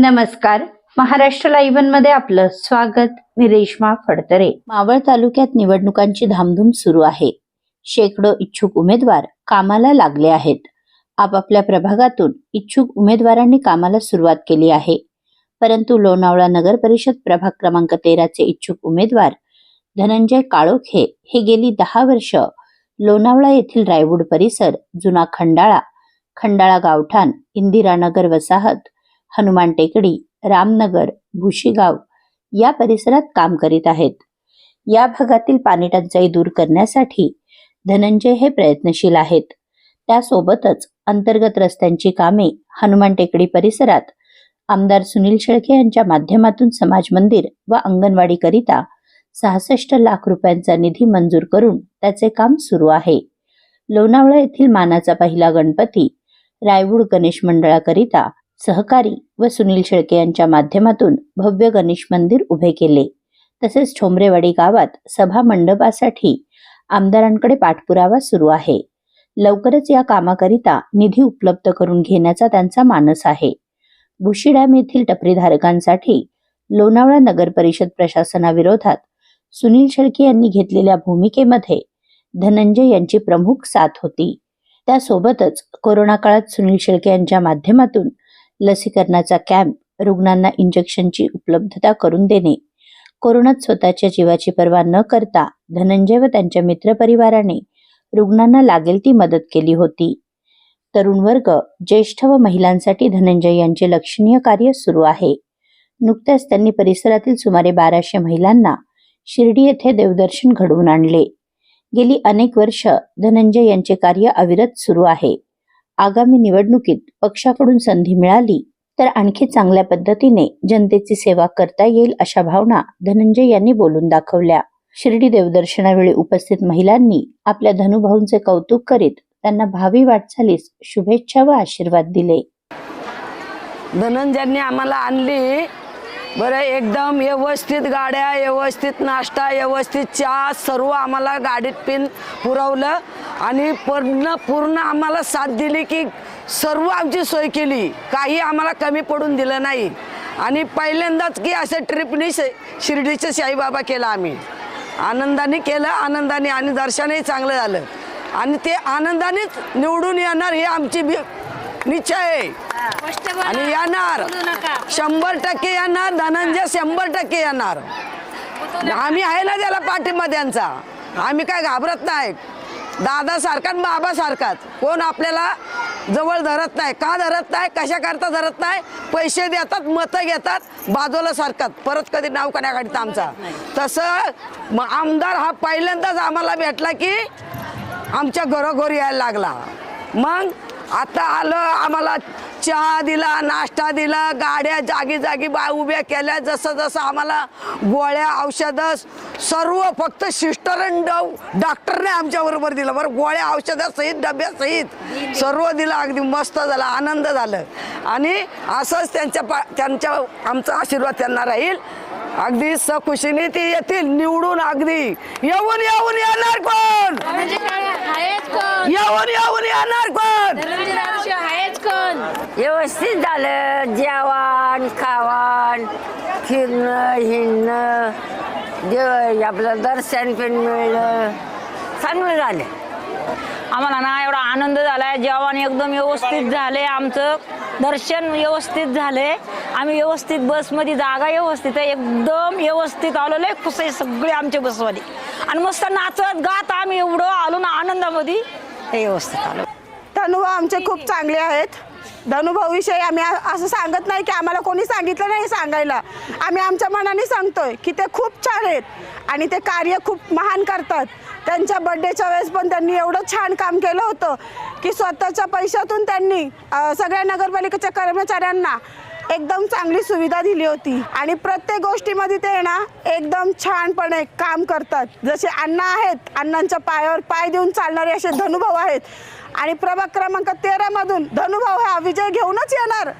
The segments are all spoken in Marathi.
नमस्कार. महाराष्ट्र लाईव्हमध्ये आपलं स्वागत. मी रेश्मा फडतरे. मावळ तालुक्यात निवडणुकांची धामधूम सुरू आहे. शेकडो इच्छुक उमेदवार कामाला लागले आहेत. आपापल्या प्रभागातून इच्छुक उमेदवारांनी कामाला सुरुवात केली आहे. परंतु लोणावळा नगर परिषद प्रभाग क्रमांक तेराचे इच्छुक उमेदवार धनंजय काळोखे हे गेली दहा वर्ष लोणावळा येथील रायवूड परिसर जुना खंडाळा खंडाळा गावठाण इंदिरानगर वसाहत हनुमान टेकडी रामनगर भुशीगाव या परिसरात काम करीत आहेत. या भागातील पाणी टंचाई दूर करण्यासाठी धनंजय हे प्रयत्नशील आहेत. त्यासोबतच अंतर्गत रस्त्यांची कामे हनुमान टेकडी परिसरात आमदार सुनील शेळके यांच्या माध्यमातून समाज मंदिर व अंगणवाडी करिता सहासष्ट लाख रुपयांचा निधी मंजूर करून त्याचे काम सुरू आहे. लोणावळा येथील मानाचा पहिला गणपती रायवूड गणेश मंडळाकरिता सहकारी व सुनील शेळके यांच्या माध्यमातून भव्य गणेश मंदिर उभे केले. तसेच ठोंबरेवाडी गावात सभा मंडपासाठी आमदारांकडे पाठपुरावा सुरू आहे. लवकरच या कामाकरिता निधी उपलब्ध करून घेण्याचा त्यांचा मानस आहे. भुशी डॅम येथील टपरीधारकांसाठी लोणावळा नगर परिषद प्रशासनाविरोधात सुनील शेळके यांनी घेतलेल्या भूमिकेमध्ये धनंजय यांची प्रमुख साथ होती. त्यासोबतच कोरोना काळात सुनील शेळके यांच्या माध्यमातून लसीकरणाचा कॅम्प रुग्णांना इंजेक्शनची उपलब्धता करून देणे. कोरोनात स्वतःच्या जीवाची पर्वा न करता धनंजय व त्यांच्या मित्रपरिवाराने रुग्णांना लागेल ती मदत केली होती. तरुण वर्ग ज्येष्ठ व महिलांसाठी धनंजय यांचे लक्षणीय कार्य सुरू आहे. नुकत्याच त्यांनी परिसरातील सुमारे बाराशे महिलांना शिर्डी येथे देवदर्शन घडवून आणले. गेली अनेक वर्ष धनंजय यांचे कार्य अविरत सुरू आहे. आगामी निवडणुकीत पक्षाकडून संधी मिळाली तर आणखी चांगल्या पद्धतीने जनतेची सेवा करता येईल अशा भावना धनंजय यांनी बोलून दाखवल्या. शिर्डी देवदर्शनावेळी उपस्थित महिलांनी आपल्या धनुभाऊंचे कौतुक करीत त्यांना भावी वाटचालीस शुभेच्छा व आशीर्वाद दिले. धनंजयांनी आम्हाला आणली. बरं एकदम व्यवस्थित गाड्या व्यवस्थित नाश्ता व्यवस्थित चहा सर्व आम्हाला गाडीत पिन पुरवलं. आणि पूर्ण पूर्ण आम्हाला साथ दिली की सर्व आमची सोय केली. काही आम्हाला कमी पडून दिलं नाही. आणि पहिल्यांदाच की असं ट्रिपनी शिर्डीचं साईबाबा केला आम्ही. आनंदाने केलं आनंदाने आणि दर्शनही चांगलं झालं. आणि ते आनंदानेच निवडून येणार हे आमची निश्चय आहे. आणि येणार. शंभर टक्के येणार धनंजय शंभर टक्के येणार. आम्ही आहे ना त्याला पाठिंबा त्यांचा. आम्ही काय घाबरत नाही. दादा सारखा बाबा सारखाच. कोण आपल्याला जवळ धरत नाही. का धरत नाही? कशा करता धरत नाही? पैसे देतात मतं घेतात बाजूला सारखात परत कधी नाव कण्या काढत आमचा. तसं आमदार हा पहिल्यांदाच आम्हाला भेटला की आमच्या घरोघरी यायला लागला. मग आता आलं आम्हाला चहा दिला नाश्ता दिला गाड्या जागी जागी बा उभ्या केल्या जसं जसं आम्हाला गोळ्या औषधं सर्व फक्त सिस्टर अँड डॉक्टरने आमच्याबरोबर दिलं. बरं गोळ्या औषधासहित डब्यासहित सर्व दिलं अगदी मस्त झालं आनंद झालं. आणि असंच त्यांच्या पा त्यांच्या आमचा आशीर्वाद त्यांना राहील. अगदी सखुशीने ते येतील निवडून अगदी येऊन येऊन येणार कोण धनंजय काळे आहेच कोण येऊन येऊन येणार कोण धनंजय रावशी आहेच कोण व्यवस्थित झालं. जेवण खावण फिरणं हिंडणं देव आपलं दर्शन पण मिळलं चांगलं झालं. आम्हाला ना एवढा आनंद झालाय. जेवण एकदम व्यवस्थित झाले आमचं. दर्शन व्यवस्थित झाले आम्ही व्यवस्थित बसमध्ये जागा व्यवस्थित आहे. एकदम व्यवस्थित आलो. लय खुश आहे सगळे आमचे बसवाले आणि मस्त नाचत गात आम्ही एवढं आलो ना आनंदामध्ये. हे व्यवस्थित आलो. धनुभाऊ आमचे खूप चांगले आहेत. धनुभाऊविषयी आम्ही असं सांगत नाही की आम्हाला कोणी सांगितलं नाही सांगायला. आम्ही आमच्या मनाने सांगतोय की ते खूप छान आहेत आणि ते कार्य खूप महान करतात. त्यांच्या बड्डेच्या वेळेस पण त्यांनी एवढं छान काम केलं होतं की स्वतःच्या पैशातून त्यांनी सगळ्या नगरपालिकेच्या कर्मचाऱ्यांना एकदम चांगली सुविधा दिली होती. आणि प्रत्येक गोष्टीमध्ये ते ना एकदम छानपणे काम करतात. जसे अण्णा आहेत अण्णांच्या पायावर पाय देऊन चालणारे असे धनुभाऊ आहेत. आणि प्रभाग क्रमांक तेरामधून धनुभाऊ हा विजय घेऊनच येणार.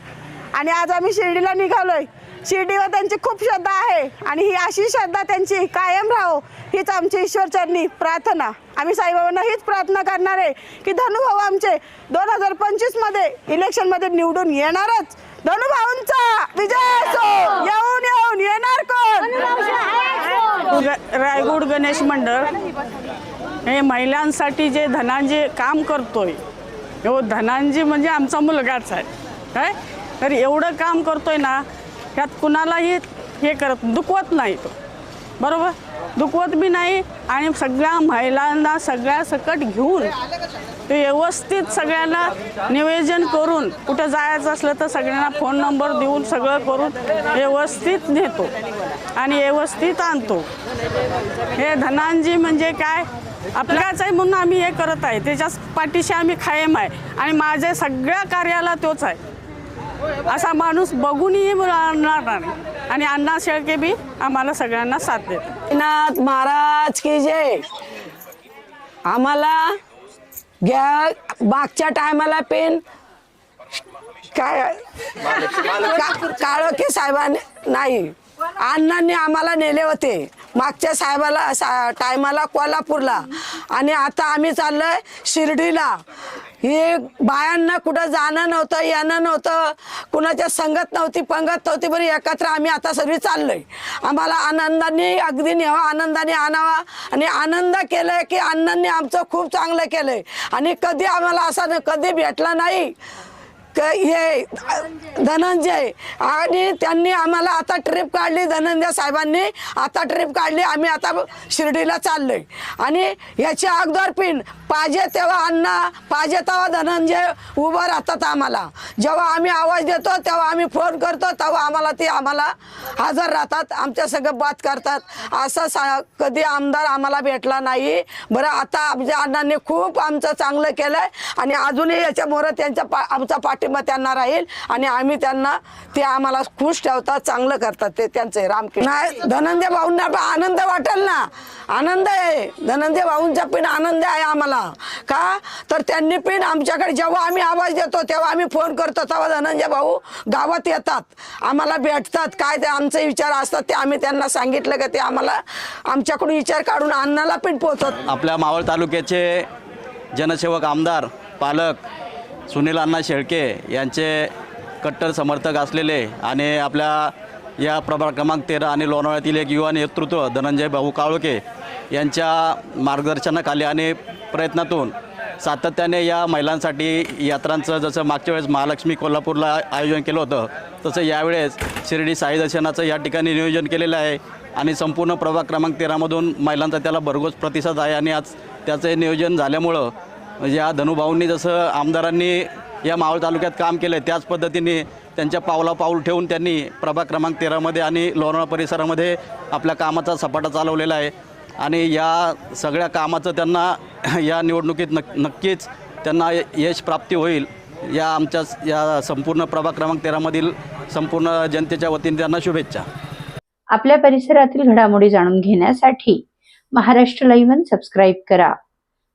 आणि आज आम्ही शिर्डीला निघालोय. शिर्डीवर त्यांची खूप श्रद्धा आहे आणि ही अशी श्रद्धा त्यांची कायम राहो हीच आमची ईश्वरचरणी प्रार्थना. आम्ही साईबाबांना हीच प्रार्थना करणार आहे की धनुभाऊ आमचे दोन हजार पंचवीसमध्ये इलेक्शनमध्ये निवडून येणारच. धनुभाऊंचा विजय असो येऊन येऊन येणार कोण? रायगुड गणेश मंडळ. हे महिलांसाठी जे धनांजी काम करतोय हो धनांजी म्हणजे आमचा मुलगाच आहे. काय? तर एवढं काम करतोय ना त्यात कुणालाही हे करत दुखवत नाही तो. बरोबर? दुखवत बी नाही आणि सगळ्या महिलांना सगळ्या सकट घेऊन ते व्यवस्थित सगळ्यांना नियोजन करून कुठं जायचं असलं तर सगळ्यांना फोन नंबर देऊन सगळं करून व्यवस्थित नेतो आणि व्यवस्थित आणतो. हे धनांजी म्हणजे काय? आपल्याच आहे म्हणून आम्ही हे करत आहे. त्याच्या पाठीशी आम्ही कायम आहे. आणि माझ्या सगळ्या कार्याला तोच आहे. असा माणूस बघूनही आणणार नाही. आणि अण्णा शेळके बी आम्हाला सगळ्यांना साथ देत नाथ महाराज की जय. आम्हाला घ्या मागच्या टायमाला पेन. काय? का- काळोखे साहेबांनी नाही. अण्णांनी आम्हाला नेले होते. मागच्या साहेबाला सा, टायमाला कोल्हापूरला. आणि आता आम्ही चाललोय शिर्डीला. हे बायांना कुठं जाणं नव्हतं येणं नव्हतं. कुणाच्या संगत नव्हती पंगत नव्हती बरी एकत्र आम्ही आता सगळी चाललोय. आम्हाला आनंदाने अगदी न्यावा आनंदाने आणावा. आणि आनंद केलाय की अण्णांनी आमचं खूप चांगलं केलंय. आणि कधी आम्हाला असा न- कधी भेटला नाही. हे धनंजय. आणि त्यांनी आम्हाला आता ट्रिप काढली धनंजय साहेबांनी आता ट्रिप काढली आम्ही आता शिर्डीला चाललोय. आणि याच्या अगोदर पिन पाहिजे तेव्हा अण्णा पाहिजे तेव्हा धनंजय उभं राहतात आम्हाला. जेव्हा आम्ही आवाज देतो तेव्हा आम्ही फोन करतो तेव्हा आम्हाला ते आम्हाला हजर राहतात आमच्या सगळं बात करतात. असं सा कधी आमदार आम्हाला भेटला नाही. बरं आता आमच्या अण्णांनी खूप आमचं चांगलं केलंय. आणि अजूनही याच्यामुळं त्यांच्या पा आमचा पाठी पाठिंबा त्यांना राहील आणि आम्ही त्यांना ते आम्हाला खुश ठेवतात चांगलं करतात. ते त्यांचे रामकृष्ण धनंजय भाऊंना पण आनंद वाटेल ना. आनंद आहे. धनंजय भाऊंचा पण आनंद आहे आम्हाला. का? तर त्यांनी पण आमच्याकडे जेव्हा आम्ही आवाज देतो तेव्हा आम्ही फोन करतो तेव्हा धनंजय भाऊ गावात येतात. आम्हाला भेटतात. काय ते आमचे विचार असतात ते आम्ही त्यांना सांगितलं का ते आम्हाला आमच्याकडून विचार काढून अन्नाला पण पोचत आपल्या मावळ तालुक्याचे जनसेवक आमदार पालक सुनील अण्णा शेळके यांचे कट्टर समर्थक असलेले आणि आपल्या या प्रभाग क्रमांक तेरा आणि लोणावळ्यातील एक युवा नेतृत्व धनंजय भाऊ काळोके यांच्या मार्गदर्शनाखाली आणि प्रयत्नातून सातत्याने या महिलांसाठी यात्रांचं जसं मागच्या वेळेस महालक्ष्मी कोल्हापूरला आयोजन केलं होतं तसं यावेळेस शिर्डी साई दर्शनाचं या ठिकाणी नियोजन केलेलं आहे आणि संपूर्ण प्रभाग क्रमांक तेरामधून महिलांचा त्याला भरघोस प्रतिसाद आहे आणि आज त्याचं नियोजन झाल्यामुळं म्हणजे या धनुभाऊंनी जसं आमदारांनी या मावळ तालुक्यात काम केलं आहे त्याच पद्धतीने त्यांच्या पावला पाऊल ठेवून त्यांनी प्रभाग क्रमांक तेरामध्ये आणि लोणावळा परिसरामध्ये आपल्या कामाचा सपाटा चालवलेला आहे. आणि या सगळ्या कामाचं त्यांना या निवडणुकीत नक नक्कीच त्यांना यश प्राप्ती होईल. या आमच्या या संपूर्ण प्रभाग क्रमांक तेरामधील संपूर्ण जनतेच्या वतीने त्यांना शुभेच्छा. आपल्या परिसरातील घडामोडी जाणून घेण्यासाठी महाराष्ट्र लाईव्ह सबस्क्राईब करा.